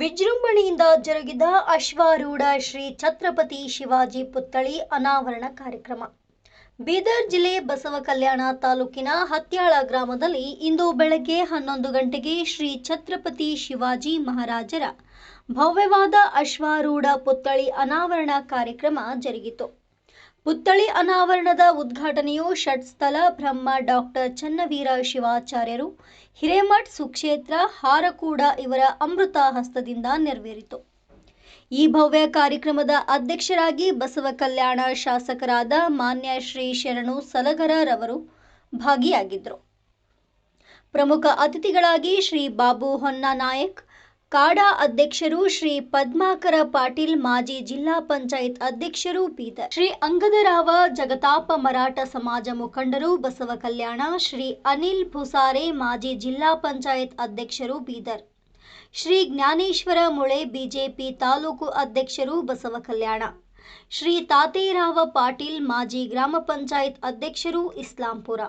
ವಿಜೃಂಭಣೆಯಿಂದ ಜರುಗಿದ ಅಶ್ವಾರೂಢ ಶ್ರೀ ಛತ್ರಪತಿ ಶಿವಾಜಿ ಪುತ್ಥಳಿ ಅನಾವರಣ ಕಾರ್ಯಕ್ರಮ. ಬೀದರ್ ಜಿಲ್ಲೆ ಬಸವ ಕಲ್ಯಾಣ ತಾಲೂಕಿನ ಹತ್ಯಾಳ ಗ್ರಾಮದಲ್ಲಿ ಇಂದು ಬೆಳಗ್ಗೆ ಹನ್ನೊಂದು ಗಂಟೆಗೆ ಶ್ರೀ ಛತ್ರಪತಿ ಶಿವಾಜಿ ಮಹಾರಾಜರ ಭವ್ಯವಾದ ಅಶ್ವಾರೂಢ ಪುತ್ಥಳಿ ಅನಾವರಣ ಕಾರ್ಯಕ್ರಮ ಜರುಗಿತು. ಪುತ್ಥಳಿ ಅನಾವರಣದ ಉದ್ಘಾಟನೆಯು ಷಟ್ಸ್ಥಲ ಬ್ರಹ್ಮ ಡಾಕ್ಟರ್ ಚನ್ನವೀರ ಶಿವಾಚಾರ್ಯರು, ಹಿರೇಮಠ್ ಸುಕ್ಷೇತ್ರ, ಹಾರಕೂಡ ಇವರ ಅಮೃತ ಹಸ್ತದಿಂದ ನೆರವೇರಿತು. ಈ ಭವ್ಯ ಕಾರ್ಯಕ್ರಮದ ಅಧ್ಯಕ್ಷರಾಗಿ ಬಸವ ಕಲ್ಯಾಣ ಶಾಸಕರಾದ ಮಾನ್ಯ ಶ್ರೀ ಶರಣು ಸಲಗರರವರು ಭಾಗಿಯಾಗಿದ್ದರು. ಪ್ರಮುಖ ಅತಿಥಿಗಳಾಗಿ ಶ್ರೀ ಬಾಬು ಹೊನ್ನನಾಯಕ್ ಕಾಡಾ ಅಧ್ಯಕ್ಷರು ಶ್ರೀ ಪದ್ಮಾಕರ ಪಾಟೀಲ್, ಮಾಜಿ ಜಿಲ್ಲಾ ಪಂಚಾಯತ್ ಅಧ್ಯಕ್ಷರು ಬೀದರ್. ಶ್ರೀ ಅಂಗದರಾವ ಜಗತಾಪ ಮರಾಠ ಸಮಾಜ ಮುಖಂಡರು ಬಸವ ಕಲ್ಯಾಣ, ಶ್ರೀ ಅನಿಲ್ ಭುಸಾರೆ, ಮಾಜಿ ಜಿಲ್ಲಾ ಪಂಚಾಯತ್ ಅಧ್ಯಕ್ಷರು ಬೀದರ್. ಶ್ರೀ ಜ್ಞಾನೇಶ್ವರ ಮುಳೆ, ಬಿಜೆಪಿ ತಾಲೂಕು ಅಧ್ಯಕ್ಷರು ಬಸವ ಕಲ್ಯಾಣ. ಶ್ರೀ ತಾತೇರಾವ ಪಾಟೀಲ್, ಮಾಜಿ ಗ್ರಾಮ ಪಂಚಾಯತ್ ಅಧ್ಯಕ್ಷರು ಇಸ್ಲಾಂಪುರ.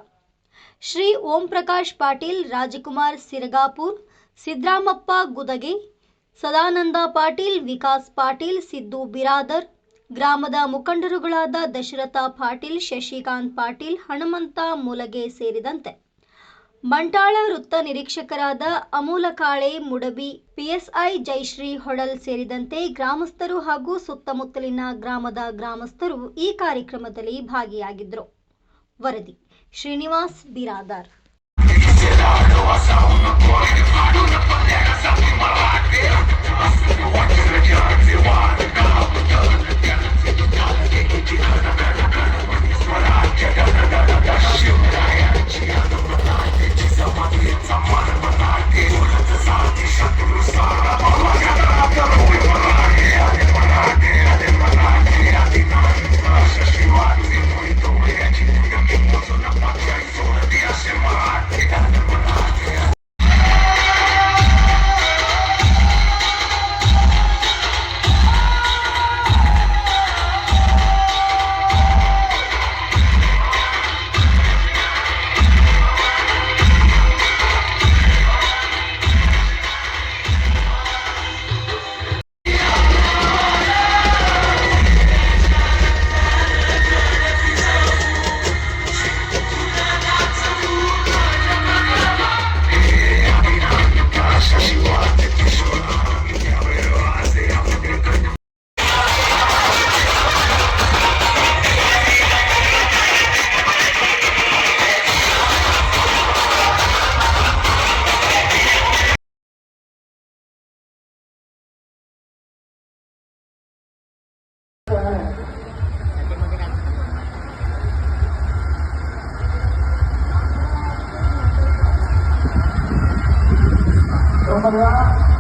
ಶ್ರೀ ಓಂ ಪ್ರಕಾಶ್ ಪಾಟೀಲ್, ರಾಜಕುಮಾರ್ ಸಿರಗಾಪುರ್ ಸಿದ್ರಾಮಪ್ಪ ಗುದಗೆ, ಸದಾನಂದ ಪಾಟೀಲ್, ವಿಕಾಸ್ ಪಾಟೀಲ್, ಸಿದ್ದು ಬಿರಾದರ್, ಗ್ರಾಮದ ಮುಖಂಡರುಗಳಾದ ದಶರಥ ಪಾಟೀಲ್, ಶಶಿಕಾಂತ್ ಪಾಟೀಲ್, ಹನುಮಂತ ಮೂಲಗೆ ಸೇರಿದಂತೆ. ಬಂಟಾಳ ವೃತ್ತ ನಿರೀಕ್ಷಕರಾದ ಅಮೂಲಕಾಳೆ ಮುಡಬಿ, ಪಿಎಸ್ಐ ಜೈಶ್ರೀ ಹೊಡಲ್ ಸೇರಿದಂತೆ ಗ್ರಾಮಸ್ಥರು ಹಾಗೂ ಸುತ್ತಮುತ್ತಲಿನ ಗ್ರಾಮದ ಗ್ರಾಮಸ್ಥರು ಈ ಕಾರ್ಯಕ್ರಮದಲ್ಲಿ ಭಾಗಿಯಾಗಿದ್ದರು. ವರದಿ, ಶ್ರೀನಿವಾಸ್ ಬಿರಾದಾರ್. Vamos lá.